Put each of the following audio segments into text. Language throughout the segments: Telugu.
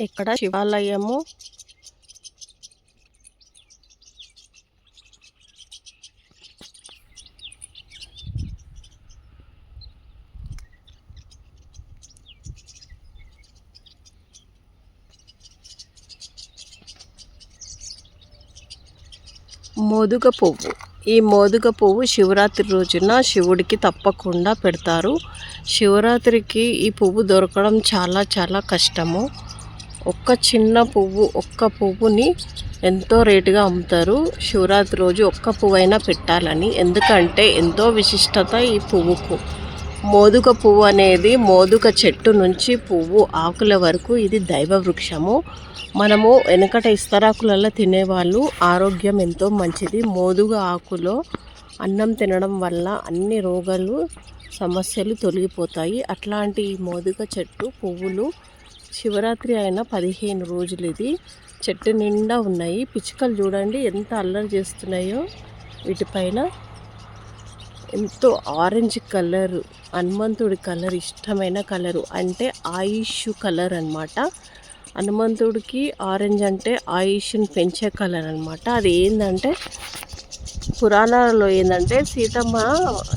ఇక్కడ శివాలయము? మోదుగ పువ్వు. ఈ మోదుగ పువ్వు శివరాత్రి రోజున శివుడికి తప్పకుండా పెడతారు. శివరాత్రికి ఈ పువ్వు దొరకడం చాలా చాలా కష్టము. ఒక్క చిన్న పువ్వు ఒక్క పువ్వుని ఎంతో రేటుగా అమ్ముతారు. శివరాత్రి రోజు ఒక్క పువ్వు అయినా పెట్టాలని. ఎందుకంటే ఎంతో విశిష్టత ఈ పువ్వుకు. మోదుక పువ్వు అనేది మోదుక చెట్టు నుంచి పువ్వు ఆకుల వరకు ఇది దైవ వృక్షము. మనము వెనకట ఇస్తరాకులలో తినేవాళ్ళు ఆరోగ్యం ఎంతో మంచిది. మోదుగ ఆకులో అన్నం తినడం వల్ల అన్ని రోగాలు సమస్యలు తొలగిపోతాయి. అట్లాంటి ఈ మోదుగ చెట్టు పువ్వులు శివరాత్రి అయిన పదిహేను రోజులు ఇది. చెట్టు నిండా ఉన్నాయి. పిచ్చుకలు చూడండి ఎంత అల్లరి చేస్తున్నాయో. వీటిపైన ఎంతో ఆరెంజ్ కలర్ హనుమంతుడి కలర్ ఇష్టమైన కలరు అంటే ఆయుష్ కలర్ అనమాట హనుమంతుడికి ఆరెంజ్ అంటే ఆయుష్ని పెంచే కలర్ అనమాట అది ఏంటంటే పురాణాలలో ఏంటంటే సీతమ్మ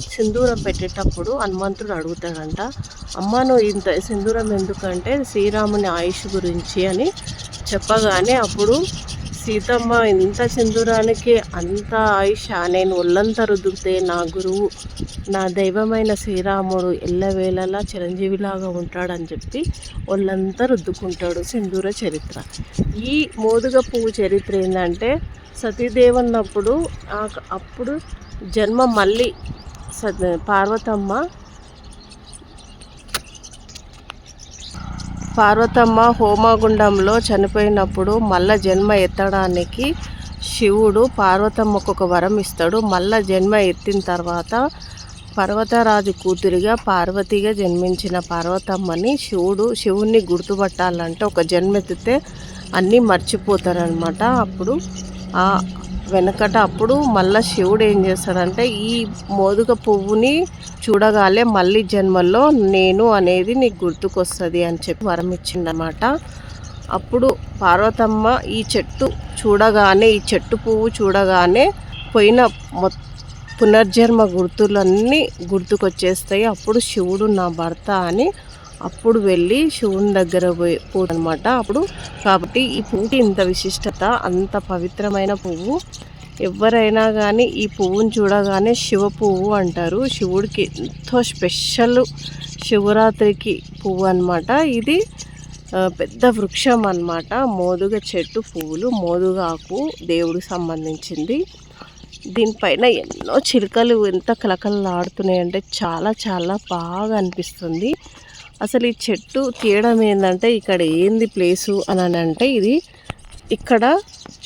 సింధూరం పెట్టేటప్పుడు హనుమంతుడు అడుగుతాడంట అమ్మ నువ్వు ఇంత సింధూరం ఎందుకంటే శ్రీరాముని ఆయుష్ గురించి అని చెప్పగానే అప్పుడు సీతమ్మ ఇంత సింధూరానికి అంత ఆయుష నేను ఒళ్ళంతా రుద్దుతే నా గురువు నా దైవమైన శ్రీరాముడు ఎల్లవేళలా చిరంజీవిలాగా ఉంటాడని చెప్పి ఒళ్ళంతా రుద్దుకుంటాడు సింధూర చరిత్ర. ఈ మోదుగ పువ్వు చరిత్ర ఏంటంటే సతీదేవన్నప్పుడు అప్పుడు జన్మ మళ్ళీ సత్ పార్వతమ్మ పార్వతమ్మ హోమగుండంలో చనిపోయినప్పుడు మళ్ళా జన్మ ఎత్తడానికి శివుడు పార్వతమ్మకు ఒక వరం ఇస్తాడు. మళ్ళా జన్మ ఎత్తిన తర్వాత పర్వతరాజు కూతురిగా పార్వతిగా జన్మించిన పార్వతమ్మని శివుడు శివుణ్ణి గుర్తుపట్టాలంటే ఒక జన్మెత్తితే అన్నీ మర్చిపోతారనమాట అప్పుడు ఆ వెనకట అప్పుడు మళ్ళా శివుడు ఏం చేస్తాడంటే ఈ మోదుక పువ్వుని చూడగానే మళ్ళీ జన్మల్లో నేను అనేది నీకు గుర్తుకొస్తుంది అని చెప్పి వరం ఇచ్చిందన్నమాట అప్పుడు పార్వతమ్మ ఈ చెట్టు చూడగానే ఈ చెట్టు పువ్వు చూడగానే పోయిన మొ పునర్జన్మ గుర్తులన్నీ గుర్తుకొచ్చేస్తాయి. అప్పుడు శివుడు నా భర్త అని అప్పుడు వెళ్ళి శివుని దగ్గర పోయి అనమాట అప్పుడు కాబట్టి ఈ పువ్వుకి ఇంత విశిష్టత అంత పవిత్రమైన పువ్వు. ఎవరైనా కానీ ఈ పువ్వుని చూడగానే శివ పువ్వు అంటారు. శివుడికి ఎంతో స్పెషల్ శివరాత్రికి పువ్వు అన్నమాట. ఇది పెద్ద వృక్షం అన్నమాట. మోదుగ చెట్టు పువ్వులు మోదుగాకు దేవుడికి సంబంధించింది. దీనిపైన ఎన్నో చిలుకలు ఎంత కలకలలాడుతున్నాయంటే చాలా చాలా బాగా అనిపిస్తుంది. అసలు ఈ చెట్టు తీయడం ఏంటంటే ఇక్కడ ఏంది ప్లేసు అని అంటే ఇది ఇక్కడ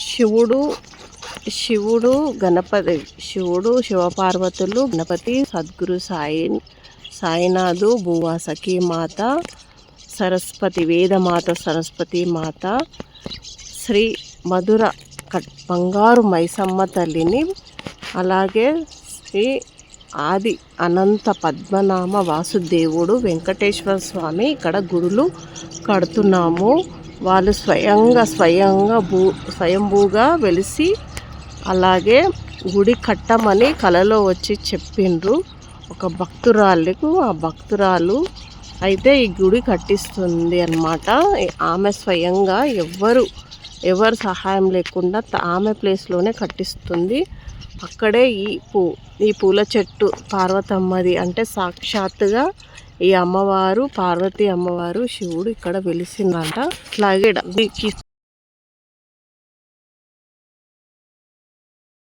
శివుడు శివుడు గణపతి శివుడు శివపార్వతులు గణపతి సద్గురు సాయి సాయినాథు భూవాసకి మాత సరస్వతి వేదమాత సరస్వతి మాత శ్రీ మధుర కట్ బంగారు మైసమ్మ తల్లిని అలాగే శ్రీ ఆది అనంత పద్మనామ వాసుదేవుడు వెంకటేశ్వర స్వామి ఇక్కడ గుడులు కడుతున్నాము. వాళ్ళు స్వయంగా స్వయంగా భూ స్వయంభూగా వెలిసి అలాగే గుడి కట్టమని కలలో వచ్చి చెప్పిండ్రు. ఒక భక్తురాలకు ఆ భక్తురాలు అయితే ఈ గుడి కట్టిస్తుంది అన్నమాట. ఆమె స్వయంగా ఎవ్వరు ఎవరు సహాయం లేకుండా ఆమె ప్లేస్లోనే కట్టిస్తుంది. అక్కడే ఈ పూ ఈ పూల చెట్టు పార్వతమ్మది అంటే సాక్షాత్తుగా ఈ అమ్మవారు పార్వతి అమ్మవారు శివుడు ఇక్కడ వెలిసిందంట. అలాగే